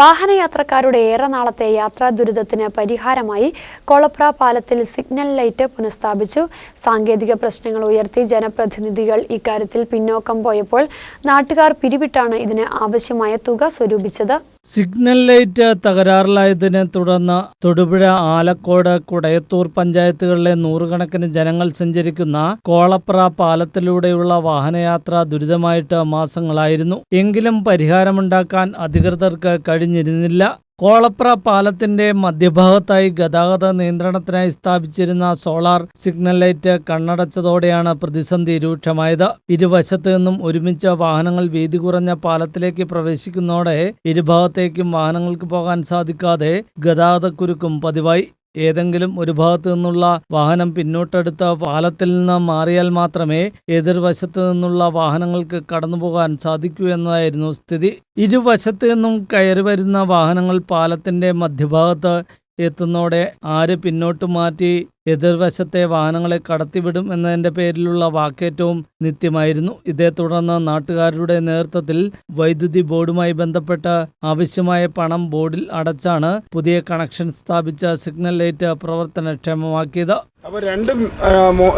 വാഹനയാത്രക്കാരുടെ ഏറെ നാളത്തെ യാത്രാ ദുരിതത്തിന് പരിഹാരമായി കൊളപ്ര പാലത്തിൽ സിഗ്നൽ ലൈറ്റ് പുനഃസ്ഥാപിച്ചു. സാങ്കേതിക പ്രശ്നങ്ങൾ ഉയർത്തി ജനപ്രതിനിധികൾ ഇക്കാര്യത്തിൽ പിന്നോക്കം പോയപ്പോൾ നാട്ടുകാർ പിരിവിട്ടാണ് ഇതിന് ആവശ്യമായ തുക സ്വരൂപിച്ചത്. സിഗ്നൽ ലൈറ്റ് തകരാറിലായതിനെ തുടർന്ന് തൊടുപുഴ ആലക്കോട് കുടയത്തൂർ പഞ്ചായത്തുകളിലെ നൂറുകണക്കിന് ജനങ്ങൾ സഞ്ചരിക്കുന്ന കോളപ്ര പാലത്തിലൂടെയുള്ള വാഹനയാത്ര ദുരിതമായിട്ട് മാസങ്ങളായിരുന്നു. എങ്കിലും പരിഹാരമുണ്ടാക്കാൻ അധികൃതർക്ക് കഴിഞ്ഞിരുന്നില്ല. കോളപ്ര പാലത്തിന്റെ മധ്യഭാഗത്തായി ഗതാഗത നിയന്ത്രണത്തിനായി സ്ഥാപിച്ചിരുന്ന സോളാർ സിഗ്നൽ ലൈറ്റ് കണ്ണടച്ചതോടെയാണ് പ്രതിസന്ധി രൂക്ഷമായത്. ഇരുവശത്തു നിന്നും ഒരുമിച്ച് വാഹനങ്ങൾ വീതി കുറഞ്ഞ പാലത്തിലേക്ക് പ്രവേശിക്കുന്നതോടെ ഇരുഭാഗത്തേക്കും വാഹനങ്ങൾക്ക് പോകാൻ സാധിക്കാതെ ഗതാഗതക്കുരുക്കും പതിവായി. ഏതെങ്കിലും ഒരു ഭാഗത്തു നിന്നുള്ള വാഹനം പിന്നോട്ടെടുത്ത പാലത്തിൽ നിന്ന് മാറിയാൽ മാത്രമേ എതിർവശത്തു നിന്നുള്ള വാഹനങ്ങൾക്ക് കടന്നുപോകാൻ സാധിക്കൂ എന്നതായിരുന്നു സ്ഥിതി. ഇരുവശത്തു നിന്നും കയറി വരുന്ന വാഹനങ്ങൾ പാലത്തിന്റെ മധ്യഭാഗത്ത് എത്തുന്നതോടെ ആര് പിന്നോട്ട് മാറ്റി എതിർവശത്തെ വാഹനങ്ങളെ കടത്തിവിടും എന്നതിന്റെ പേരിലുള്ള വാക്കേറ്റവും നിത്യമായിരുന്നു. ഇതേ തുടർന്ന് നാട്ടുകാരുടെ നേതൃത്വത്തിൽ വൈദ്യുതി ബോർഡുമായി ബന്ധപ്പെട്ട് ആവശ്യമായ പണം ബോർഡിൽ അടച്ചാണ് പുതിയ കണക്ഷൻ സ്ഥാപിച്ച സിഗ്നൽ ലൈറ്റ് പ്രവർത്തനക്ഷമമാക്കിയത്. അപ്പോൾ രണ്ടും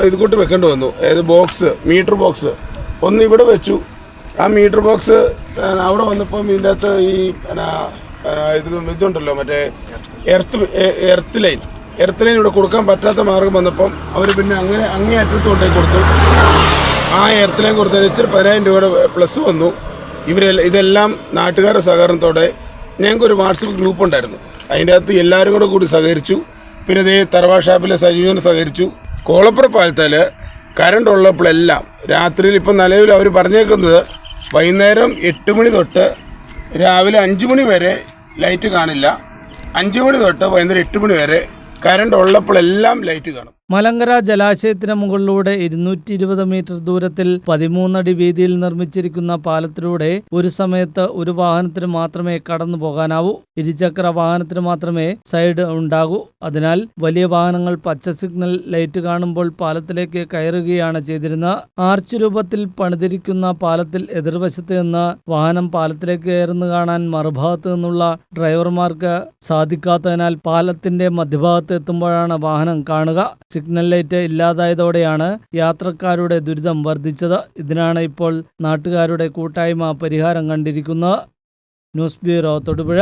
ഇത് കൂട്ടി വെക്കേണ്ടി വന്നു. ഏത് ബോക്സ് മീറ്റർ ബോക്സ്. ഒന്ന് ഇവിടെ വെച്ചു. ആ മീറ്റർ ബോക്സ് അവിടെ വന്നപ്പം ഇതിന്റെ അകത്ത് ഈ ഇത് ഇതുണ്ടല്ലോ മറ്റേ earth earth line. Earth line ഇവിടെ കൊടുക്കാൻ പറ്റാത്ത മാർഗം വന്നപ്പം അവർ പിന്നെ അങ്ങനെ അങ്ങേ അറ്റത്ത് കൊണ്ടേ കൊടുത്തു. ആ എർത്ത് ലൈൻ കൊടുത്തതിന് ഇച്ചിരി പതിനായിരം രൂപയുടെ പ്ലസ് വന്നു. ഇവരെ ഇതെല്ലാം നാട്ടുകാരുടെ സഹകരണത്തോടെ ഞങ്ങൾക്കൊരു വാട്സപ്പ് ഗ്രൂപ്പ് ഉണ്ടായിരുന്നു. അതിന്റെ അകത്ത് എല്ലാവരും കൂടെ കൂടി സഹകരിച്ചു. പിന്നെ ഇതേ തറവാ ഷാപ്പിലെ സജീവൻ സഹകരിച്ചു. കോളപ്പുറ പാലത്തിൽ കറണ്ട് ഉള്ളപ്പോഴെല്ലാം രാത്രിയിൽ ഇപ്പം നിലവിൽ അവർ പറഞ്ഞേക്കുന്നത് വൈകുന്നേരം എട്ട് മണി തൊട്ട് രാവിലെ അഞ്ച് മണി വരെ ലൈറ്റ് കാണില്ല. അഞ്ച് മണി തൊട്ട് വൈകുന്നേരം എട്ട് മണി വരെ കറണ്ട് ഉള്ളപ്പോഴെല്ലാം ലൈറ്റ് കാണും. മലങ്കര ജലാശയത്തിന് മുകളിലൂടെ ഇരുന്നൂറ്റി ഇരുപത് മീറ്റർ ദൂരത്തിൽ പതിമൂന്നടി വീതിയിൽ നിർമ്മിച്ചിരിക്കുന്ന പാലത്തിലൂടെ ഒരു സമയത്ത് ഒരു വാഹനത്തിന് മാത്രമേ കടന്നു പോകാനാവൂ. ഇരുചക്ര വാഹനത്തിന് മാത്രമേ സൈഡ് ഉണ്ടാകൂ. അതിനാൽ വലിയ വാഹനങ്ങൾ പച്ച സിഗ്നൽ ലൈറ്റ് കാണുമ്പോൾ പാലത്തിലേക്ക് കയറുകയാണ് ചെയ്തിരുന്നത്. ആർച്ച് രൂപത്തിൽ പണിതിരിക്കുന്ന പാലത്തിൽ എതിർവശത്ത് നിന്ന് വാഹനം പാലത്തിലേക്ക് കയറുന്നു കാണാൻ മറുഭാഗത്ത് നിന്നുള്ള ഡ്രൈവർമാർക്ക് സാധിക്കാത്തതിനാൽ പാലത്തിന്റെ മധ്യഭാഗത്ത് എത്തുമ്പോഴാണ് വാഹനം കാണുക. സിഗ്നൽ ലൈറ്റ് ഇല്ലാതായതോടെയാണ് യാത്രക്കാരുടെ ദുരിതം വർദ്ധിച്ചത്. ഇതിനാണ് ഇപ്പോൾ നാട്ടുകാരുടെ കൂട്ടായ്മ പരിഹാരം കണ്ടിരിക്കുന്നത്. News bureau Thodupuzha.